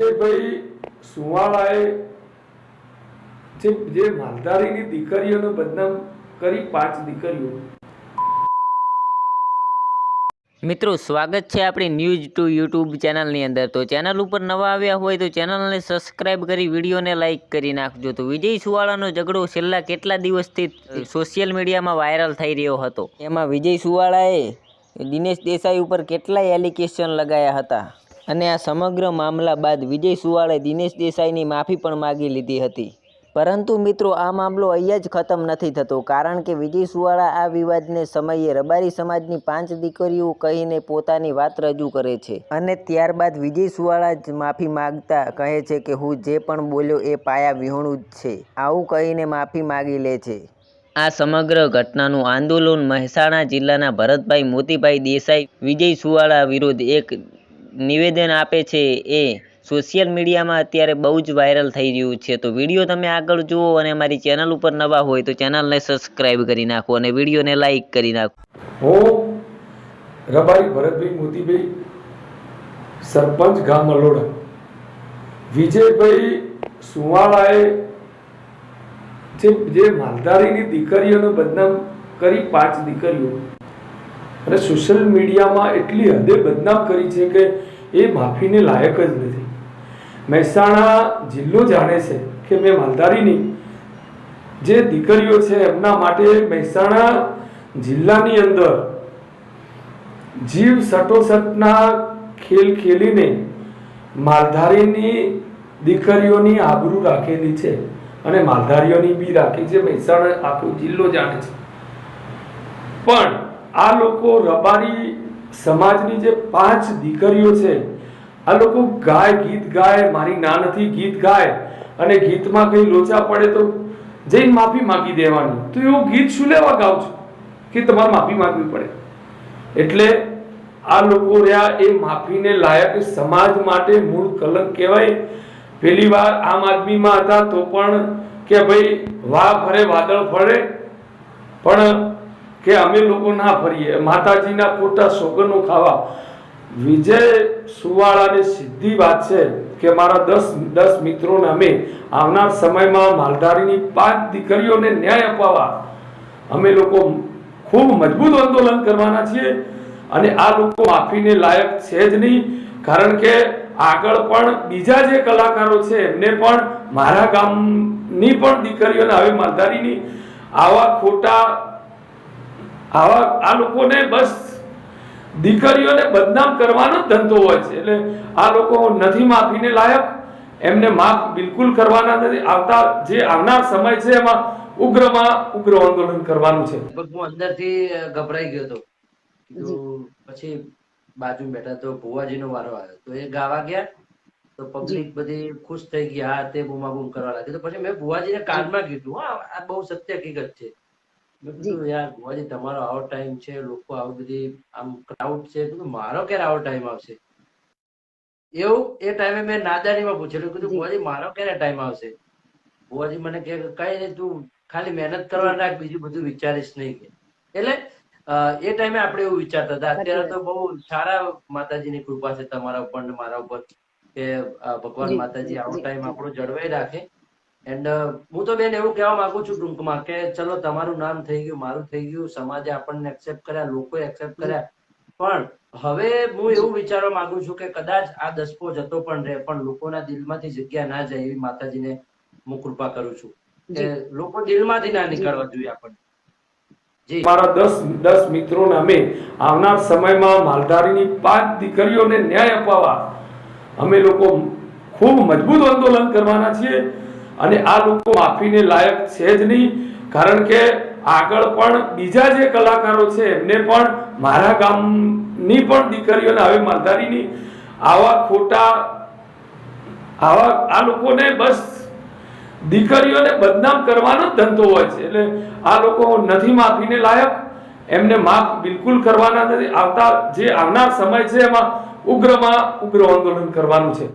ભાઈ, સુવાળાએ જે માલધારીની દીકરીઓને બદનામ કરી પાંચ દીકરીઓ. મિત્રો, સ્વાગત છે આપણી ન્યૂઝ ટુ યુટ્યુબ ચેનલની અંદર. તો ચેનલ ઉપર નવા આવ્યા હોય તો ચેનલને સબસ્ક્રાઇબ કરી, વિડીયોને લાઇક કરી નાખજો. તો વિજય સુવાળાનો ઝઘડો છેલ્લા કેટલા દિવસથી સોશિયલ મીડિયામાં વાયરલ થઈ રહ્યો હતો? એમાં વિજય સુવાળાએ દિનેશ દેસાઈ ઉપર કેટલાય એલિગેશન લગાયા હતા? અને આ સમગ્ર મામલા બાદ વિજય સુવાળે દિનેશ દેસાઈની માફી પણ માગી લીધી હતી. પરંતુ મિત્રો, આ મામલો અહીંયા જ ખતમ નથી થતો, કારણ કે વિજય સુવાળા આ વિવાદને સમયે રબારી સમાજની પાંચ દીકરીઓ કહીને પોતાની વાત રજૂ કરે છે. અને ત્યારબાદ વિજય સુવાળા જ માફી માગતા કહે છે કે હું જે પણ બોલ્યો એ પાયા વિહોણું જ છે, આવું કહીને માફી માગી લે છે. આ સમગ્ર ઘટનાનું આંદોલન મહેસાણા જિલ્લાના ભરતભાઈ મોતીભાઈ દેસાઈ, વિજય સુવાળા વિરુદ્ધ એક નિવેદન આપે છે એ સોશિયલ મીડિયામાં અત્યારે બહુ જ વાયરલ થઈ રહ્યું છે. તો વીડિયો તમે આગળ જુઓ અને મારી ચેનલ ઉપર નવા હોય તો ચેનલને સબસ્ક્રાઇબ કરી નાખો અને વિડીયોને લાઈક કરી નાખો. હું રબારી ભરતભાઈ મોતીભાઈ, સરપંચ ગામ અલોડા. વિજયભાઈ સુવાળાએ જે માલધારીની દીકરીઓને બદનામ કરી પાંચ દીકરીઓ. અને સોશિયલ મીડિયામાં એટલી હદે બદનામ કરી છે કે એ માફીને લાયક જ નથી. મહેસાણા જિલ્લો જાણે છે કે મેં માલધારીની જે દીકરીઓ છે એમના માટે મહેસાણા જિલ્લાની અંદર જીવ સટોસટના ખેલ ખેલીને માલધારીની દીકરીઓની આબરૂ રાખેલી છે અને માલધારીઓની બી રાખી છે. મહેસાણા આખો જિલ્લો જાણે છે. પણ આ લોકો રબારી સમાજની જે પાંચ દીકરીઓ છે, આ લોકો ગાય ગીત ગાય, મારી ના નથી ગીત ગાય, અને ગીતમાં કઈ લોચા પડે તો જઈને માફી માંગી દેવાની. તો એવું ગીત શું લેવા ગાવ છો? કે તમારે માફી માંગવી પડે? એટલે આ લોકો રહ્યા એ માફીને લાયક સમાજ માટે મૂળ કલંક કહેવાય. પહેલી વાર આમ આદમીમાં હતા તો પણ કે ભાઈ, વાહ ફરે વાદળ ફરે. પણ કે અમે લોકો ના ફરીએ માતાજીના ખોટા સોગનો ખાવા. વિજય સુવાળાની સીધી વાત છે કે મારા દસ દસ મિત્રોને અમે આવનાર સમયમાં માલધારીની પાંચ દીકરીઓને ન્યાય અપાવવા. અમે લોકો ખૂબ મજબૂત આંદોલન કરવાના છીએ અને આ લોકો માફીને લાયક છે જ નહીં. કારણ કે આગળ પણ બીજા જે કલાકારો છે, એમને પણ મારા ગામની પણ દીકરીઓને હવે માલધારીની આવા ખોટા આવા આ લોકોને બસ દીકરીઓને બદનામ કરવાનો ધંધો હોય છે. એટલે આ લોકો નથી માફીને લાયક એમને માફ બિલકુલ કરવાના નથી. આવતા જે આવનાર સમય છે એમાં ઉગ્રમાં ઉગ્ર આંદોલન કરવાનું છે. હું અંદરથી ગભરાઈ ગયો હતો. પછી બાજુ બેઠા તો ભુવાજીનો વારો આવ્યો. તો એ ગાવા ગયા તો પબ્લિક બધી ખુશ થઈ ગઈ હા તે બૂમા બૂમ કરવા લાગી તો પછી મેં ભુવાજીને કાનમાં કીધું હા આ બહુ સત્ય હકીકત છે. યાર ભુવાજી તમારો આવો ટાઈમ છે લોકો આવું બધી આમ ક્રાઉડ છે. મારો ક્યારે આવો ટાઈમ આવશે? એવું એ ટાઈમે મેં નાદારીમાં પૂછેલું. કીધું ભુવાજી મારો ક્યારે ટાઈમ આવશે? ભુવાજી મને કે કઈ નહીં તું ખાલી મહેનત કરવા રાખ બીજું બધું વિચારીશ નહીં. કે એટલે એ ટાઈમે આપણે એવું વિચારતા હતા. અત્યારે તો બહુ સારા માતાજીની કૃપા છે તમારા ઉપર ને મારા ઉપર કે ભગવાન માતાજી આવો ટાઈમ આપણો જળવાઈ રાખે. એન્ડ હું તો બેન એવું કહેવા માંગુ છું ટૂંકમાં કે ચલો તમારું નામ થઈ ગયું મારું થઈ ગયું સમાજે આપણને એક્સેપ્ટ કર્યા લોકોએ એક્સેપ્ટ કર્યા. પણ હવે હું એવું વિચારવા માંગુ છું કે કદાચ આ દસપો જતો પણ રહે પણ લોકોના દિલમાંથી જગ્યા ના જાય એવી માતાજીને હું કૃપા કરું છું. કે લોકો દિલમાંથી ના નીકળવા જોઈએ આપણને. મારા દસ દસ મિત્રો અમે આવનાર સમયમાં માલધારીની પાંચ દીકરીઓને ન્યાય અપાવવા. અમે લોકો ખૂબ મજબૂત આંદોલન કરવાના છીએ. અને આ લોકો માફીને લાયક છે જ નહીં. કારણ કે આગળ પણ બીજા જે કલાકારો છે, એમને પણ મારા ગામની પણ દીકરીઓને હવે માલધારીની આવા ખોટા આવા આ લોકોને બસ દીકરીઓને બદનામ કરવાનો ધંધો હોય છે. એટલે આ લોકો નથી માફીને લાયક. એમને માફ બિલકુલ કરવાના નથી. આવતા જે આવનાર સમય છે, એમાં ઉગ્રમાં ઉગ્ર આંદોલન કરવાનું છે.